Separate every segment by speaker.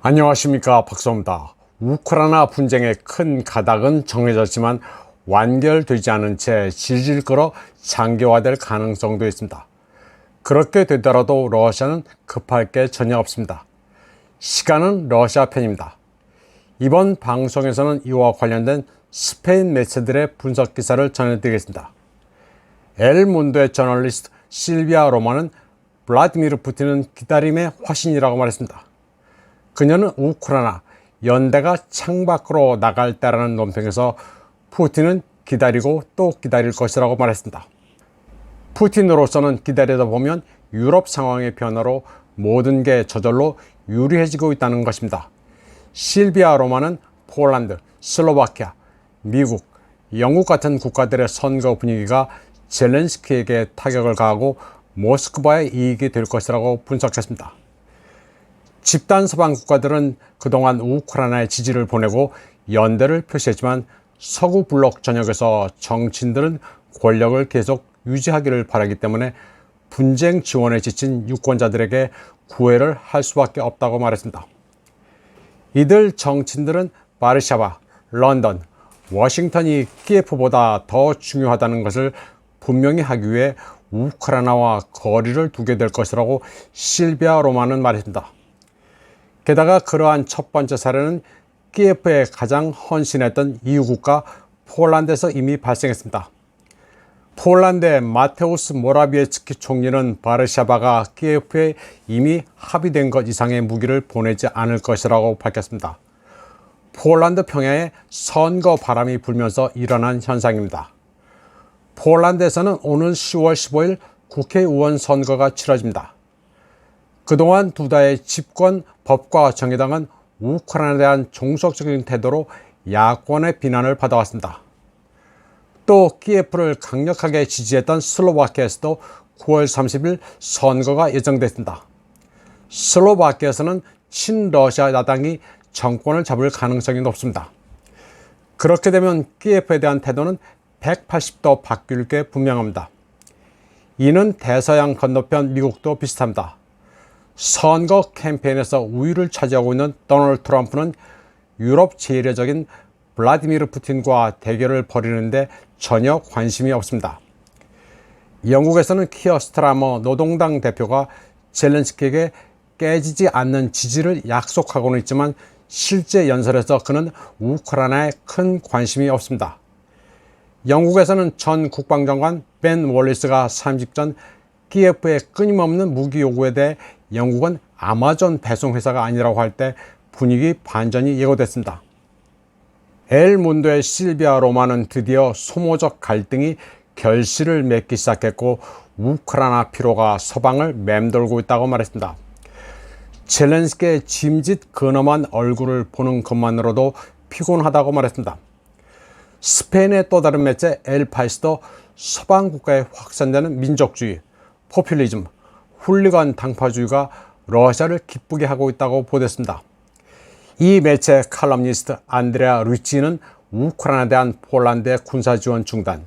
Speaker 1: 안녕하십니까 박수입니다. 우크라이나 분쟁의 큰 가닥은 정해졌지만 완결되지 않은 채 질질 끌어 장기화될 가능성도 있습니다. 그렇게 되더라도 러시아는 급할 게 전혀 없습니다. 시간은 러시아 편입니다. 이번 방송에서는 이와 관련된 스페인 매체들의 분석 기사를 전해드리겠습니다. 엘문도의 저널리스트 실비아 로마는 블라디미르 푸틴은 기다림의 화신이라고 말했습니다. 그녀는 우크라이나 연대가 창밖으로 나갈 때라는 논평에서 푸틴은 기다리고 또 기다릴 것이라고 말했습니다. 푸틴으로서는 기다리다 보면 유럽 상황의 변화로 모든 게 저절로 유리해지고 있다는 것입니다. 실비아 로마는 폴란드, 슬로바키아, 미국, 영국 같은 국가들의 선거 분위기가 젤렌스키에게 타격을 가하고 모스크바의 이익이 될 것이라고 분석했습니다. 집단 서방 국가들은 그동안 우크라이나의 지지를 보내고 연대를 표시했지만 서구 블록 전역에서 정치인들은 권력을 계속 유지하기를 바라기 때문에 분쟁 지원에 지친 유권자들에게 구애를 할 수밖에 없다고 말했습니다. 이들 정치인들은 바르샤바, 런던, 워싱턴이 키예프보다 더 중요하다는 것을 분명히 하기 위해 우크라이나와 거리를 두게 될 것이라고 실비아 로마는 말했습니다. 게다가 그러한 첫 번째 사례는 키예프에 가장 헌신했던 이유 국가 폴란드에서 이미 발생했습니다. 폴란드의 마테우스 모라비에츠키 총리는 바르샤바가 키예프에 이미 합의된 것 이상의 무기를 보내지 않을 것이라고 밝혔습니다. 폴란드 평야에 선거 바람이 불면서 일어난 현상입니다. 폴란드에서는 오는 10월 15일 국회의원 선거가 치러집니다. 그동안 두 다의 집권 법과 정의당은 우크라이나에 대한 종속적인 태도로 야권의 비난을 받아왔습니다. 또 키예프를 강력하게 지지했던 슬로바키아에서도 9월 30일 선거가 예정됐습니다. 슬로바키아에서는 친러시아 야당이 정권을 잡을 가능성이 높습니다. 그렇게 되면 키예프에 대한 태도는 180도 바뀔 게 분명합니다. 이는 대서양 건너편 미국도 비슷합니다. 선거 캠페인에서 우위를 차지하고 있는 도널드 트럼프는 유럽 제일회적인 블라디미르 푸틴과 대결을 벌이는데 전혀 관심이 없습니다. 영국에서는 키어 스트라머 노동당 대표가 젤렌스키에게 깨지지 않는 지지를 약속하고는 있지만 실제 연설에서 그는 우크라이나에 큰 관심이 없습니다. 영국에서는 전 국방장관 벤 월리스가 30전 키예프의 끊임없는 무기 요구에 대해 영국은 아마존 배송 회사가 아니라고 할 때 분위기 반전이 예고됐습니다. 엘 문도의 실비아 로마는 드디어 소모적 갈등이 결실을 맺기 시작했고 우크라이나 피로가 서방을 맴돌고 있다고 말했습니다. 젤렌스키의 짐짓 근엄한 얼굴을 보는 것만으로도 피곤하다고 말했습니다. 스페인의 또 다른 매체 엘파이스도 서방 국가에 확산되는 민족주의, 포퓰리즘, 훌리건 당파주의가 러시아를 기쁘게 하고 있다고 보도했습니다. 이 매체 칼럼니스트 안드레아 루치는 우크라이나에 대한 폴란드의 군사 지원 중단,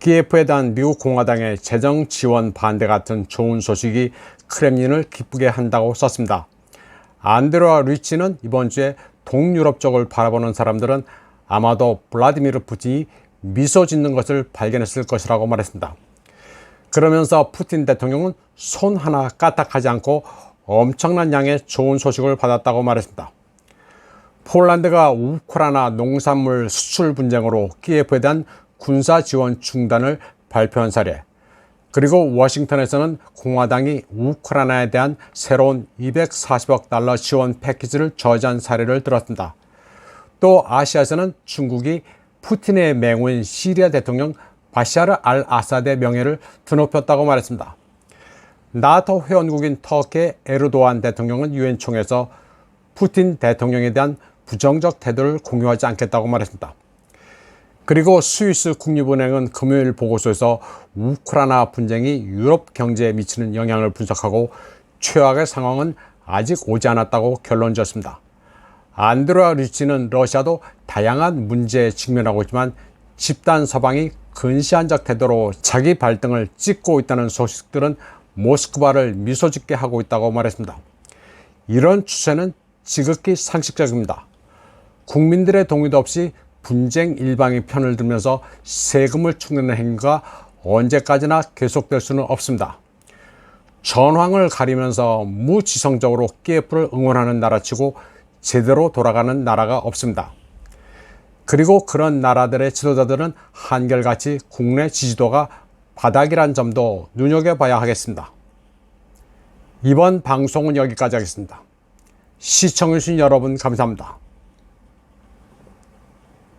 Speaker 1: 키예프에 대한 미국 공화당의 재정 지원 반대 같은 좋은 소식이 크렘린을 기쁘게 한다고 썼습니다. 안드레아 루치는 이번 주에 동유럽 쪽을 바라보는 사람들은 아마도 블라디미르 푸틴이 미소 짓는 것을 발견했을 것이라고 말했습니다. 그러면서 푸틴 대통령은 손 하나 까딱하지 않고 엄청난 양의 좋은 소식을 받았다고 말했습니다. 폴란드가 우크라이나 농산물 수출 분쟁으로 키예프에 대한 군사 지원 중단을 발표한 사례, 그리고 워싱턴에서는 공화당이 우크라이나에 대한 새로운 240억 달러 지원 패키지를 저지한 사례를 들었습니다. 또 아시아에서는 중국이 푸틴의 맹우인 시리아 대통령 바샤르 알 아사드의 명예를 드높였다고 말했습니다. 나토 회원국인 터키의 에르도안 대통령은 유엔 총회에서 푸틴 대통령에 대한 부정적 태도를 공유하지 않겠다고 말했습니다. 그리고 스위스 국립은행은 금요일 보고서에서 우크라이나 분쟁이 유럽 경제에 미치는 영향을 분석하고 최악의 상황은 아직 오지 않았다고 결론 지었습니다. 안드로아 리치는 러시아도 다양한 문제에 직면하고 있지만 집단 서방이 근시안적 태도로 자기 발등을 찍고 있다는 소식들은 모스크바를 미소 짓게 하고 있다고 말했습니다. 이런 추세는 지극히 상식적입니다. 국민들의 동의도 없이 분쟁 일방의 편을 들면서 세금을 축내는 행위가 언제까지나 계속될 수는 없습니다. 전황을 가리면서 무지성적으로 키예프를 응원하는 나라치고 제대로 돌아가는 나라가 없습니다. 그리고 그런 나라들의 지도자들은 한결같이 국내 지지도가 바닥이란 점도 눈여겨봐야 하겠습니다. 이번 방송은 여기까지 하겠습니다. 시청해주신 여러분 감사합니다.